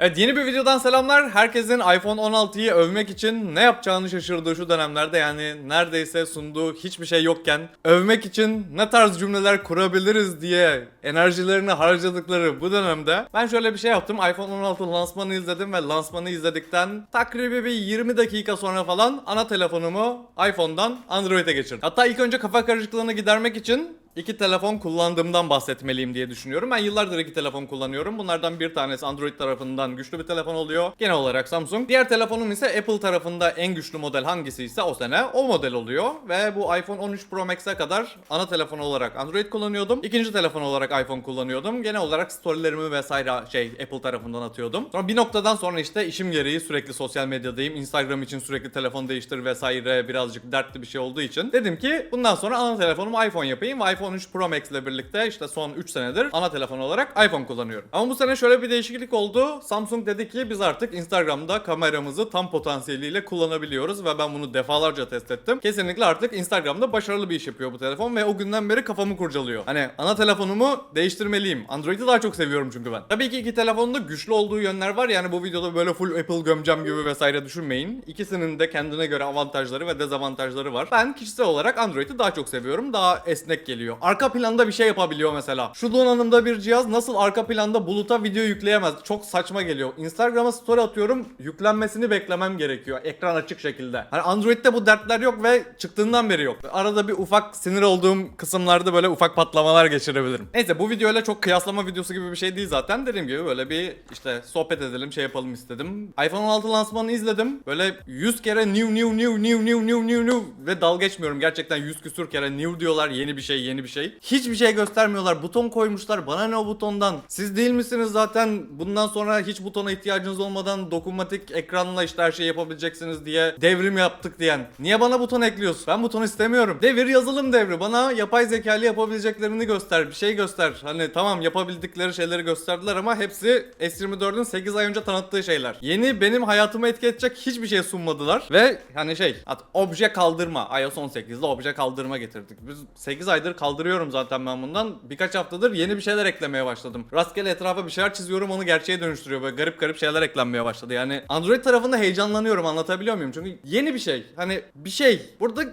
Evet yeni bir videodan selamlar. Herkesin iPhone 16'yı övmek için ne yapacağını şaşırdığı şu dönemlerde yani neredeyse sunduğu hiçbir şey yokken övmek için ne tarz cümleler kurabiliriz diye enerjilerini harcadıkları bu dönemde ben şöyle bir şey yaptım. iPhone 16 lansmanı izledim ve lansmanı izledikten takribi bir 20 dakika sonra falan ana telefonumu iPhone'dan Android'e geçirdim. Hatta ilk önce kafa karışıklığını gidermek için İki telefon kullandığımdan bahsetmeliyim diye düşünüyorum. Ben yıllardır iki telefon kullanıyorum. Bunlardan bir tanesi Android tarafından güçlü bir telefon oluyor. Genel olarak Samsung. Diğer telefonum ise Apple tarafında en güçlü model hangisi ise o sene o model oluyor. Ve bu iPhone 13 Pro Max'e kadar ana telefon olarak Android kullanıyordum. İkinci telefon olarak iPhone kullanıyordum. Genel olarak storylerimi vesaire şey Apple tarafından atıyordum. Sonra bir noktadan sonra işte işim gereği sürekli sosyal medyadayım. Instagram için sürekli telefon değiştir vesaire birazcık dertli bir şey olduğu için. Dedim ki bundan sonra ana telefonumu iPhone yapayım ve iPhone 13 Pro Max ile birlikte işte son 3 senedir ana telefon olarak iPhone kullanıyorum. Ama bu sene şöyle bir değişiklik oldu. Samsung dedi ki biz artık Instagram'da kameramızı tam potansiyeliyle kullanabiliyoruz ve ben bunu defalarca test ettim. Kesinlikle artık Instagram'da başarılı bir iş yapıyor bu telefon ve o günden beri kafamı kurcalıyor. Hani ana telefonumu değiştirmeliyim. Android'i daha çok seviyorum çünkü ben. Tabii ki iki telefonun da güçlü olduğu yönler var. Yani bu videoda böyle full Apple gömeceğim gibi vesaire düşünmeyin. İkisinin de kendine göre avantajları ve dezavantajları var. Ben kişisel olarak Android'i daha çok seviyorum. Daha esnek geliyor. Arka planda bir şey yapabiliyor mesela. Şu donanımda bir cihaz nasıl arka planda buluta video yükleyemez? Çok saçma geliyor. Instagram'a story atıyorum. Yüklenmesini beklemem gerekiyor. Ekran açık şekilde. Hani Android'de bu dertler yok ve çıktığından beri yok. Arada bir ufak sinir olduğum kısımlarda böyle ufak patlamalar geçirebilirim. Neyse bu videoyla çok kıyaslama videosu gibi bir şey değil zaten. Dediğim gibi böyle bir işte sohbet edelim, şey yapalım istedim. iPhone 16 lansmanını izledim. Böyle 100 kere new new new new new new new new ve dal geçmiyorum. Gerçekten 100 küsür kere new diyorlar. Yeni bir şey, yeni bir şey. Hiçbir şey göstermiyorlar. Buton koymuşlar. Bana ne o butondan? Siz değil misiniz zaten bundan sonra hiç butona ihtiyacınız olmadan dokunmatik ekranla işte her şeyi yapabileceksiniz diye devrim yaptık diyen. Niye bana buton ekliyorsun? Ben buton istemiyorum. Devir yazılım devri. Bana yapay zekalı yapabileceklerini göster. Bir şey göster. Hani tamam yapabildikleri şeyleri gösterdiler ama hepsi S24'ün 8 ay önce tanıttığı şeyler. Yeni benim hayatımı etki edecek hiçbir şey sunmadılar. Ve hani şey at, obje kaldırma. iOS 18'de obje kaldırma getirdik. Biz 8 aydır kaldırıyorum zaten ben bundan. Birkaç haftadır yeni bir şeyler eklemeye başladım. Rastgele etrafa bir şeyler çiziyorum onu gerçeğe dönüştürüyor. Böyle garip garip şeyler eklenmeye başladı. Yani Android tarafında heyecanlanıyorum anlatabiliyor muyum? Çünkü yeni bir şey. Hani bir şey. Burada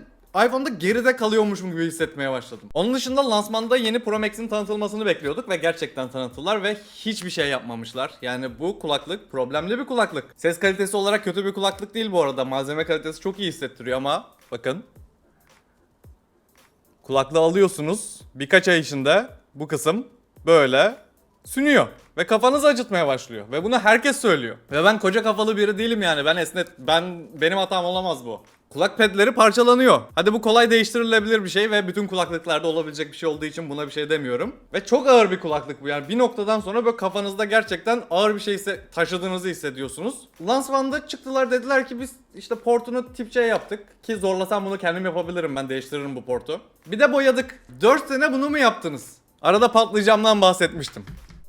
iPhone'da geride kalıyormuşum gibi hissetmeye başladım. Onun dışında lansmanda yeni Pro Max'in tanıtılmasını bekliyorduk ve gerçekten tanıttılar ve hiçbir şey yapmamışlar. Yani bu kulaklık problemli bir kulaklık. Ses kalitesi olarak kötü bir kulaklık değil bu arada. Malzeme kalitesi çok iyi hissettiriyor ama bakın. Kulaklığı alıyorsunuz. Birkaç ay içinde bu kısım böyle sünüyor. Ve kafanızı acıtmaya başlıyor. Ve bunu herkes söylüyor. Ve ben koca kafalı biri değilim yani. Ben esnet, ben benim hatam olamaz bu. Kulak pedleri parçalanıyor. Hadi bu kolay değiştirilebilir bir şey ve bütün kulaklıklarda olabilecek bir şey olduğu için buna bir şey demiyorum. Ve çok ağır bir kulaklık bu yani bir noktadan sonra böyle kafanızda gerçekten ağır bir şey taşıdığınızı hissediyorsunuz. Lansmanda çıktılar dediler ki biz işte portunu tip C yaptık ki zorlasam bunu kendim yapabilirim ben değiştiririm bu portu. Bir de boyadık. 4 sene bunu mu yaptınız? Arada patlayacağımdan bahsetmiştim.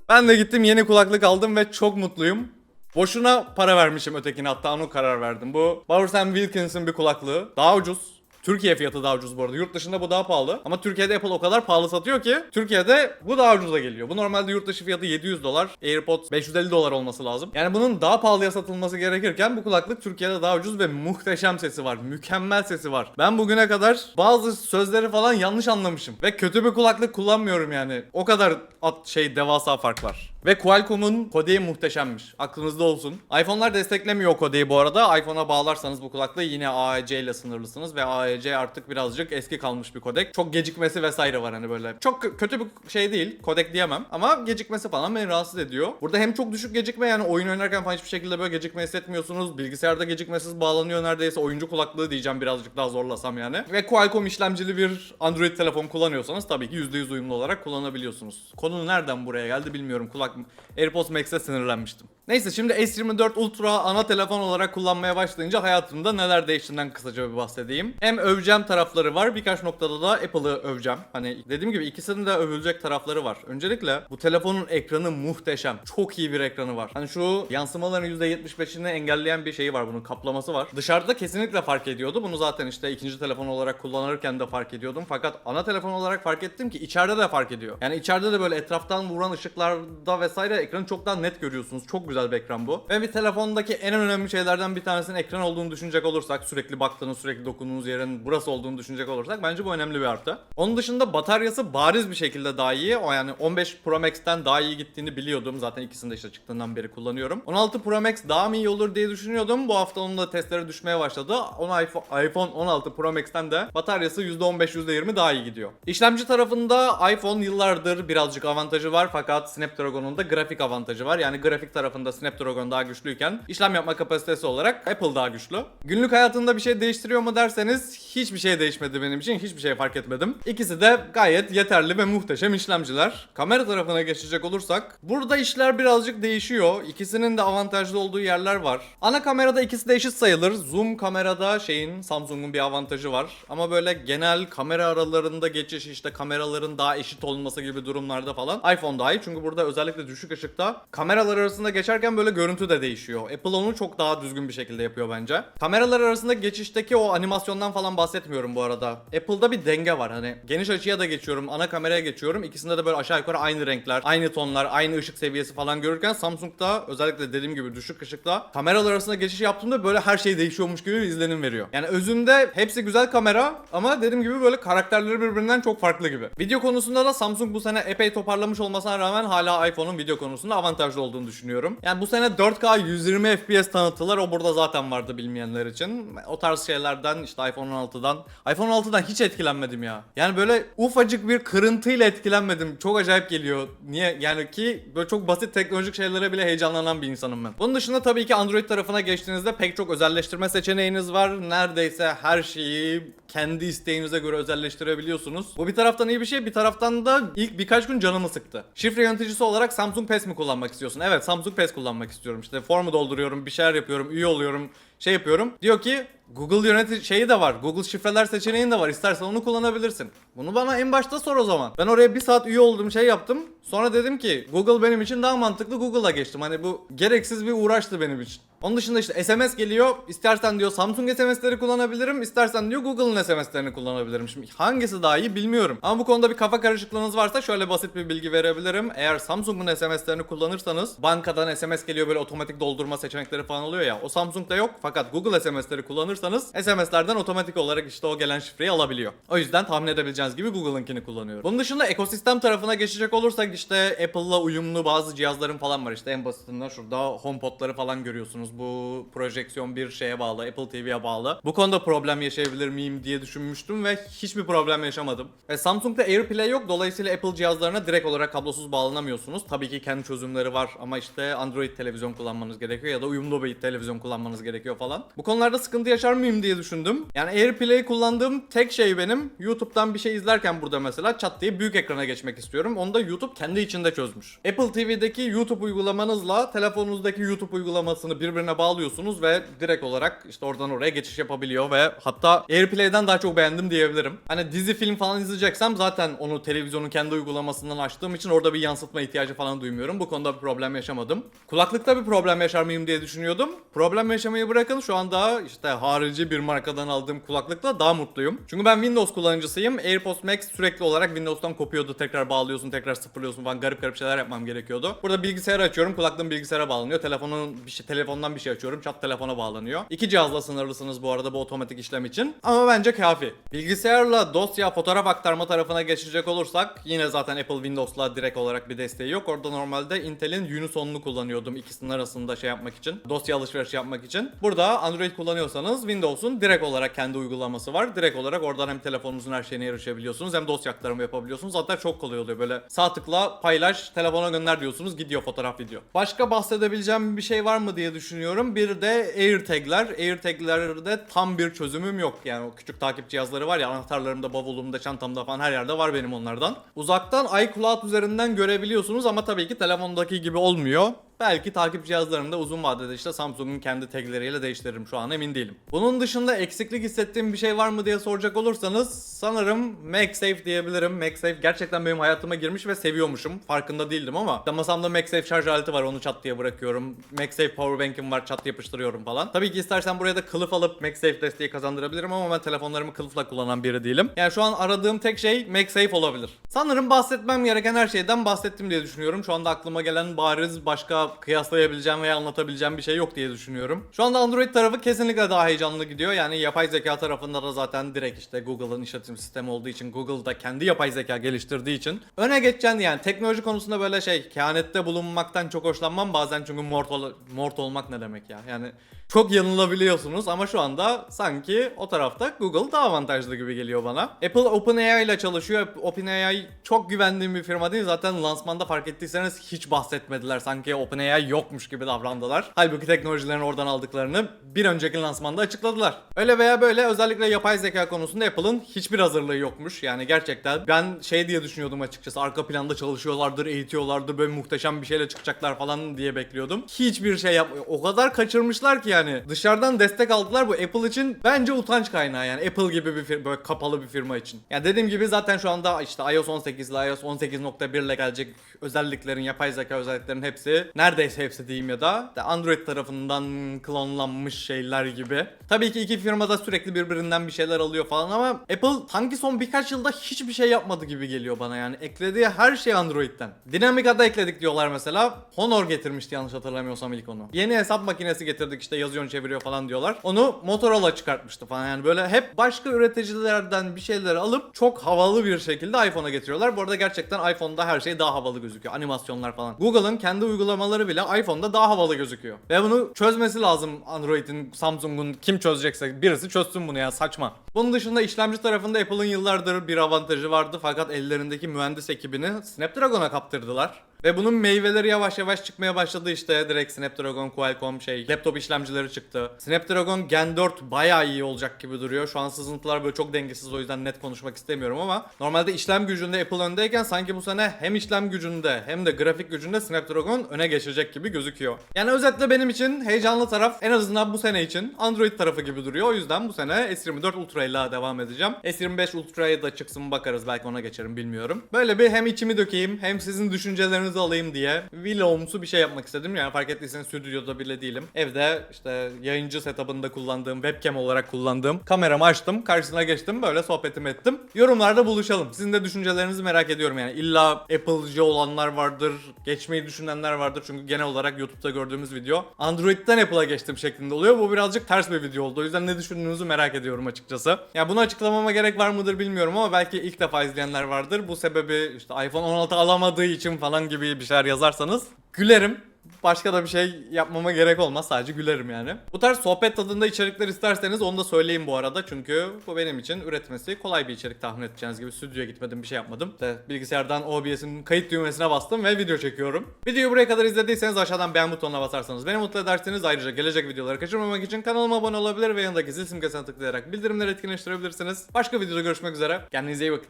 Ben de gittim yeni kulaklık aldım ve çok mutluyum. Boşuna para vermişim ötekine hatta onu karar verdim. Bu Bowers Wilkins'in bir kulaklığı. Daha ucuz. Türkiye fiyatı daha ucuz bu arada. Yurt dışında bu daha pahalı. Ama Türkiye'de Apple o kadar pahalı satıyor ki Türkiye'de bu daha ucuza geliyor. Bu normalde yurt dışı fiyatı 700 dolar. AirPods 550 dolar olması lazım. Yani bunun daha pahalıya satılması gerekirken bu kulaklık Türkiye'de daha ucuz ve muhteşem sesi var. Mükemmel sesi var. Ben bugüne kadar bazı sözleri falan yanlış anlamışım. Ve kötü bir kulaklık kullanmıyorum yani. O kadar at şey devasa fark var. Ve Qualcomm'un kodeği muhteşemmiş. Aklınızda olsun. iPhone'lar desteklemiyor o kodeği bu arada. iPhone'a bağlarsanız bu kulaklığı yine AEC ile sınırlısınız ve AEC artık birazcık eski kalmış bir kodek. Çok gecikmesi vesaire var hani böyle. Çok kö- kötü bir şey değil. Kodek diyemem ama gecikmesi falan beni rahatsız ediyor. Burada hem çok düşük gecikme yani oyun oynarken falan hiçbir şekilde böyle gecikme hissetmiyorsunuz. Bilgisayarda gecikmesiz bağlanıyor neredeyse. Oyuncu kulaklığı diyeceğim birazcık daha zorlasam yani. Ve Qualcomm işlemcili bir Android telefon kullanıyorsanız tabii ki %100 uyumlu olarak kullanabiliyorsunuz. Konu nereden buraya geldi bilmiyorum. Kulak AirPods Max'e sinirlenmiştim. Neyse şimdi S24 Ultra ana telefon olarak kullanmaya başlayınca hayatımda neler değiştiğinden kısaca bir bahsedeyim. Hem öveceğim tarafları var birkaç noktada da Apple'ı öveceğim. Hani dediğim gibi ikisinin de övülecek tarafları var. Öncelikle bu telefonun ekranı muhteşem. Çok iyi bir ekranı var. Hani şu yansımaların %75'ini engelleyen bir şeyi var bunun kaplaması var. Dışarıda kesinlikle fark ediyordu. Bunu zaten işte ikinci telefon olarak kullanırken de fark ediyordum. Fakat ana telefon olarak fark ettim ki içeride de fark ediyor. Yani içeride de böyle etraftan vuran ışıklarda vesaire ekranı çok daha net görüyorsunuz. Çok güzel güzel bir ekran bu. Ve bir telefondaki en önemli şeylerden bir tanesinin ekran olduğunu düşünecek olursak, sürekli baktığınız, sürekli dokunduğunuz yerin burası olduğunu düşünecek olursak bence bu önemli bir artı. Onun dışında bataryası bariz bir şekilde daha iyi. O yani 15 Pro Max'ten daha iyi gittiğini biliyordum. Zaten ikisini de işte çıktığından beri kullanıyorum. 16 Pro Max daha mı iyi olur diye düşünüyordum. Bu hafta onun da testleri düşmeye başladı. Onu iPhone, iPhone 16 Pro Max'ten de bataryası %15 %20 daha iyi gidiyor. İşlemci tarafında iPhone yıllardır birazcık avantajı var fakat Snapdragon'un da grafik avantajı var. Yani grafik tarafında Snapdragon daha güçlüyken işlem yapma kapasitesi olarak Apple daha güçlü. Günlük hayatında bir şey değiştiriyor mu derseniz hiçbir şey değişmedi benim için. Hiçbir şey fark etmedim. İkisi de gayet yeterli ve muhteşem işlemciler. Kamera tarafına geçecek olursak burada işler birazcık değişiyor. İkisinin de avantajlı olduğu yerler var. Ana kamerada ikisi de eşit sayılır. Zoom kamerada şeyin Samsung'un bir avantajı var. Ama böyle genel kamera aralarında geçiş işte kameraların daha eşit olması gibi durumlarda falan iPhone daha iyi. Çünkü burada özellikle düşük ışıkta kameralar arasında geçerken böyle görüntü de değişiyor. Apple onu çok daha düzgün bir şekilde yapıyor bence. Kameralar arasında geçişteki o animasyondan falan bahsetmiyorum bu arada. Apple'da bir denge var. Hani geniş açıya da geçiyorum, ana kameraya geçiyorum. İkisinde de böyle aşağı yukarı aynı renkler, aynı tonlar, aynı ışık seviyesi falan görürken Samsung'da özellikle dediğim gibi düşük ışıkta kameralar arasında geçiş yaptığımda böyle her şey değişiyormuş gibi bir izlenim veriyor. Yani özünde hepsi güzel kamera ama dediğim gibi böyle karakterleri birbirinden çok farklı gibi. Video konusunda da Samsung bu sene epey toparlamış olmasına rağmen hala iPhone'un video konusunda avantajlı olduğunu düşünüyorum. Yani bu sene 4K 120 FPS tanıttılar. O burada zaten vardı bilmeyenler için. O tarz şeylerden işte iPhone 16'dan iPhone 16'dan hiç etkilenmedim ya. Yani böyle ufacık bir kırıntıyla etkilenmedim. Çok acayip geliyor. Niye? Yani ki böyle çok basit teknolojik şeylere bile heyecanlanan bir insanım ben. Bunun dışında tabii ki Android tarafına geçtiğinizde pek çok özelleştirme seçeneğiniz var. Neredeyse her şeyi kendi isteğinize göre özelleştirebiliyorsunuz. Bu bir taraftan iyi bir şey, bir taraftan da ilk birkaç gün canımı sıktı. Şifre yöneticisi olarak Samsung Pass mi kullanmak istiyorsun? Evet, Samsung Pass kullanmak istiyorum. İşte formu dolduruyorum, bir şeyler yapıyorum, üye oluyorum, şey yapıyorum. Diyor ki Google yönetici şeyi de var. Google şifreler seçeneğin de var. İstersen onu kullanabilirsin. Bunu bana en başta sor o zaman. Ben oraya bir saat üye oldum şey yaptım. Sonra dedim ki Google benim için daha mantıklı Google'a geçtim. Hani bu gereksiz bir uğraştı benim için. Onun dışında işte SMS geliyor. İstersen diyor Samsung SMS'leri kullanabilirim. istersen diyor Google'ın SMS'lerini kullanabilirim. Şimdi hangisi daha iyi bilmiyorum. Ama bu konuda bir kafa karışıklığınız varsa şöyle basit bir bilgi verebilirim. Eğer Samsung'un SMS'lerini kullanırsanız bankadan SMS geliyor böyle otomatik doldurma seçenekleri falan oluyor ya. O Samsung'da yok. Fakat Google SMS'leri kullanırsanız SMS'lerden otomatik olarak işte o gelen şifreyi alabiliyor. O yüzden tahmin edebileceğiniz gibi Google'ınkini kullanıyorum. Bunun dışında ekosistem tarafına geçecek olursak işte Apple'la uyumlu bazı cihazların falan var. İşte en basitinden şurada HomePod'ları falan görüyorsunuz. Bu projeksiyon bir şeye bağlı, Apple TV'ye bağlı. Bu konuda problem yaşayabilir miyim diye düşünmüştüm ve hiçbir problem yaşamadım. E, Samsung'da AirPlay yok. Dolayısıyla Apple cihazlarına direkt olarak kablosuz bağlanamıyorsunuz. Tabii ki kendi çözümleri var ama işte Android televizyon kullanmanız gerekiyor ya da uyumlu bir televizyon kullanmanız gerekiyor falan. Bu konularda sıkıntı yaşar mıyım diye düşündüm. Yani AirPlay'i kullandığım tek şey benim YouTube'dan bir şey izlerken burada mesela çat diye büyük ekrana geçmek istiyorum. Onu da YouTube kendi içinde çözmüş. Apple TV'deki YouTube uygulamanızla telefonunuzdaki YouTube uygulamasını birbirine bağlıyorsunuz ve direkt olarak işte oradan oraya geçiş yapabiliyor ve hatta AirPlay'den daha çok beğendim diyebilirim. Hani dizi film falan izleyeceksem zaten onu televizyonun kendi uygulamasından açtığım için orada bir yansıtma ihtiyacı falan duymuyorum. Bu konuda bir problem yaşamadım. Kulaklıkta bir problem yaşar mıyım diye düşünüyordum. Problem yaşamayı bırakın şu anda işte harici bir markadan aldığım kulaklıkla daha mutluyum. Çünkü ben Windows kullanıcısıyım. AirPods Max sürekli olarak Windows'tan kopuyordu. Tekrar bağlıyorsun, tekrar sıfırlıyorsun falan garip garip şeyler yapmam gerekiyordu. Burada bilgisayarı açıyorum. Kulaklığım bilgisayara bağlanıyor. Telefonun bir şey telefondan bir şey açıyorum. Çat telefona bağlanıyor. İki cihazla sınırlısınız bu arada bu otomatik işlem için. Ama bence kafi. Bilgisayarla dosya, fotoğraf aktarma tarafına geçecek olursak yine zaten Apple Windows'la direkt olarak bir desteği yok. Orada normalde Intel'in Unison'unu kullanıyordum ikisinin arasında şey yapmak için. Dosya alışverişi yapmak için. Burada Android kullanıyorsanız Windows'un direkt olarak kendi uygulaması var. Direkt olarak oradan hem telefonunuzun her şeyine erişebiliyorsunuz hem dosya aktarımı yapabiliyorsunuz. Hatta çok kolay oluyor böyle. Sağ tıkla paylaş, telefona gönder diyorsunuz. Gidiyor fotoğraf video. Başka bahsedebileceğim bir şey var mı diye düşünüyorum. Bir de AirTag'ler. AirTag'lerde tam bir çözümüm yok. Yani o küçük takip cihazları var ya anahtarlarımda, bavulumda, çantamda falan her yerde var benim onlardan. Uzaktan iCloud üzerinden görebiliyorsunuz ama tabii ki telefondaki gibi olmuyor. Belki takip cihazlarında uzun vadede işte Samsung'un kendi tagleriyle değiştiririm şu an emin değilim. Bunun dışında eksiklik hissettiğim bir şey var mı diye soracak olursanız sanırım MagSafe diyebilirim. MagSafe gerçekten benim hayatıma girmiş ve seviyormuşum. Farkında değildim ama işte masamda MagSafe şarj aleti var onu çat diye bırakıyorum. MagSafe powerbank'im var çat yapıştırıyorum falan. Tabii ki istersen buraya da kılıf alıp MagSafe desteği kazandırabilirim ama ben telefonlarımı kılıfla kullanan biri değilim. Yani şu an aradığım tek şey MagSafe olabilir. Sanırım bahsetmem gereken her şeyden bahsettim diye düşünüyorum. Şu anda aklıma gelen bariz başka kıyaslayabileceğim veya anlatabileceğim bir şey yok diye düşünüyorum. Şu anda Android tarafı kesinlikle daha heyecanlı gidiyor. Yani yapay zeka tarafında da zaten direkt işte Google'ın işletim sistemi olduğu için Google da kendi yapay zeka geliştirdiği için öne geçeceğini yani teknoloji konusunda böyle şey kehanette bulunmaktan çok hoşlanmam bazen çünkü mort, ol- mort olmak ne demek ya yani çok yanılabiliyorsunuz ama şu anda sanki o tarafta Google daha avantajlı gibi geliyor bana. Apple OpenAI ile çalışıyor. OpenAI çok güvendiğim bir firma değil. Zaten lansmanda fark ettiyseniz hiç bahsetmediler. Sanki OpenAI yokmuş gibi davrandılar. Halbuki teknolojilerini oradan aldıklarını bir önceki lansmanda açıkladılar. Öyle veya böyle özellikle yapay zeka konusunda Apple'ın hiçbir hazırlığı yokmuş. Yani gerçekten ben şey diye düşünüyordum açıkçası. Arka planda çalışıyorlardır, eğitiyorlardır, böyle muhteşem bir şeyle çıkacaklar falan diye bekliyordum. Hiçbir şey yapmıyor. O kadar kaçırmışlar ki yani. Dışarıdan destek aldılar. Bu Apple için bence utanç kaynağı yani. Apple gibi bir firma, böyle kapalı bir firma için. Yani dediğim gibi zaten şu anda işte iOS 18 ile iOS 18.1 ile gelecek özelliklerin, yapay zeka özelliklerin hepsi neredeyse hepsi diyeyim ya da Android tarafından klonlanmış şeyler gibi. Tabii ki iki firma da sürekli birbirinden bir şeyler alıyor falan ama Apple sanki son birkaç yılda hiçbir şey yapmadı gibi geliyor bana yani. Eklediği her şey Android'den. Dynamic ada ekledik diyorlar mesela. Honor getirmişti yanlış hatırlamıyorsam ilk onu. Yeni hesap makinesi getirdik işte yazıyorsun çeviriyor falan diyorlar. Onu Motorola çıkartmıştı falan yani böyle hep başka üreticilerden bir şeyleri alıp çok havalı bir şekilde iPhone'a getiriyorlar. Bu arada gerçekten iPhone'da her şey daha havalı gözüküyor. Animasyonlar falan. Google'ın kendi uygulamaları bile iPhone'da daha havalı gözüküyor. Ve bunu çözmesi lazım Android'in, Samsung'un kim çözecekse birisi çözsün bunu ya saçma. Bunun dışında işlemci tarafında Apple'ın yıllardır bir avantajı vardı fakat ellerindeki mühendis ekibini Snapdragon'a kaptırdılar. Ve bunun meyveleri yavaş yavaş çıkmaya başladı işte. Direkt Snapdragon, Qualcomm şey, laptop işlemcileri çıktı. Snapdragon Gen 4 bayağı iyi olacak gibi duruyor. Şu an sızıntılar böyle çok dengesiz o yüzden net konuşmak istemiyorum ama normalde işlem gücünde Apple öndeyken sanki bu sene hem işlem gücünde hem de grafik gücünde Snapdragon öne geçecek gibi gözüküyor. Yani özetle benim için heyecanlı taraf en azından bu sene için Android tarafı gibi duruyor. O yüzden bu sene S24 Ultra ile devam edeceğim. S25 Ultra'ya da çıksın bakarız belki ona geçerim bilmiyorum. Böyle bir hem içimi dökeyim hem sizin düşüncelerinizi alayım diye vlogumsu bir şey yapmak istedim. Yani fark ettiyseniz stüdyoda bile değilim. Evde işte yayıncı setup'ında kullandığım, webcam olarak kullandığım kameramı açtım, karşısına geçtim, böyle sohbetimi ettim. Yorumlarda buluşalım. Sizin de düşüncelerinizi merak ediyorum yani. İlla Apple'cı olanlar vardır, geçmeyi düşünenler vardır. Çünkü genel olarak YouTube'da gördüğümüz video Android'den Apple'a geçtim şeklinde oluyor. Bu birazcık ters bir video oldu. O yüzden ne düşündüğünüzü merak ediyorum açıkçası. Ya bunu açıklamama gerek var mıdır bilmiyorum ama belki ilk defa izleyenler vardır. Bu sebebi işte iPhone 16 alamadığı için falan gibi bir şeyler yazarsanız gülerim. Başka da bir şey yapmama gerek olmaz. Sadece gülerim yani. Bu tarz sohbet tadında içerikler isterseniz onu da söyleyeyim bu arada. Çünkü bu benim için üretmesi kolay bir içerik tahmin edeceğiniz gibi. Stüdyoya gitmedim bir şey yapmadım. İşte bilgisayardan OBS'in kayıt düğmesine bastım ve video çekiyorum. Videoyu buraya kadar izlediyseniz aşağıdan beğen butonuna basarsanız beni mutlu edersiniz. Ayrıca gelecek videoları kaçırmamak için kanalıma abone olabilir ve yanındaki zil simgesine tıklayarak bildirimleri etkinleştirebilirsiniz. Başka videoda görüşmek üzere. Kendinize iyi bakın.